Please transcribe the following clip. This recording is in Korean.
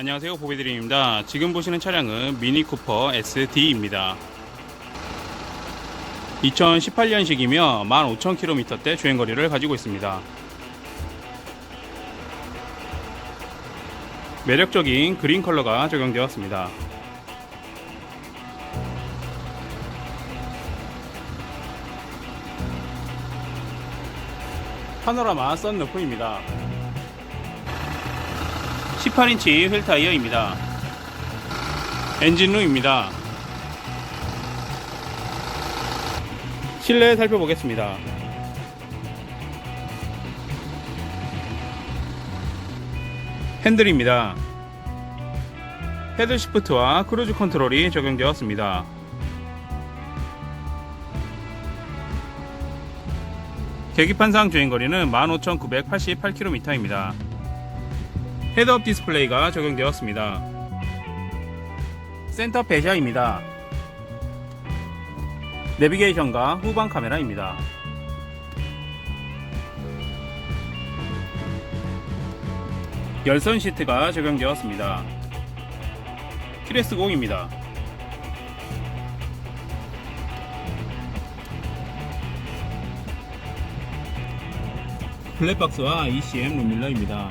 안녕하세요. 보비드림입니다. 지금 보시는 차량은 미니 쿠퍼 SD입니다. 2018년식이며 15,000km대 주행거리를 가지고 있습니다. 매력적인 그린 컬러가 적용되었습니다. 파노라마 썬루프입니다 18인치 휠 타이어입니다. 엔진룸입니다. 실내 살펴보겠습니다. 핸들입니다. 헤드 시프트와 크루즈 컨트롤이 적용되었습니다. 계기판상 주행거리는 15,988km입니다. 헤드업 디스플레이가 적용되었습니다. 센터 배샤입니다. 내비게이션과 후방 카메라입니다. 열선 시트가 적용되었습니다. 키레스 공입니다. 블랙박스와 ECM 룸밀러입니다.